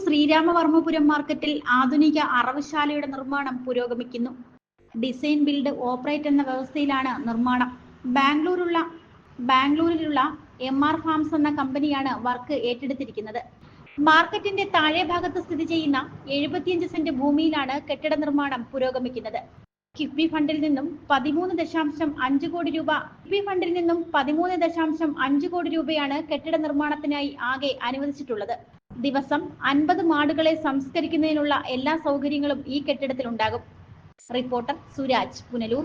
ശ്രീരാമവർമ്മപുരം മാർക്കറ്റിൽ ആധുനിക അറവുശാലയുടെ നിർമ്മാണം പുരോഗമിക്കുന്നു. ഡിസൈൻ ബിൽഡ് ഓപ്പറേറ്റ് എന്ന വ്യവസ്ഥയിലാണ് നിർമ്മാണം. ബാംഗ്ലൂരുള്ള ബാംഗ്ലൂരിലുള്ള എം ആർ ഫാംസ് എന്ന കമ്പനിയാണ് വർക്ക് ഏറ്റെടുത്തിരിക്കുന്നത്. മാർക്കറ്റിന്റെ താഴെ ഭാഗത്ത് സ്ഥിതി ചെയ്യുന്ന എഴുപത്തിയഞ്ച് സെന്റ് ഭൂമിയിലാണ് കെട്ടിട നിർമ്മാണം പുരോഗമിക്കുന്നത്. കിഫ്ബി ഫണ്ടിൽ നിന്നും പതിമൂന്ന് ദശാംശം അഞ്ച് കോടി രൂപ കിഫ്ബി ഫണ്ടിൽ നിന്നും പതിമൂന്ന് ദശാംശം അഞ്ച് കോടി രൂപയാണ് കെട്ടിട നിർമ്മാണത്തിനായി ആകെ അനുവദിച്ചിട്ടുള്ളത്. ദിവസം അൻപത് മാടുകളെ സംസ്കരിക്കുന്നതിനുള്ള എല്ലാ സൗകര്യങ്ങളും ഈ കെട്ടിടത്തിൽ ഉണ്ടാകും റിപ്പോർട്ടർ സുരാജ് പുനലൂർ.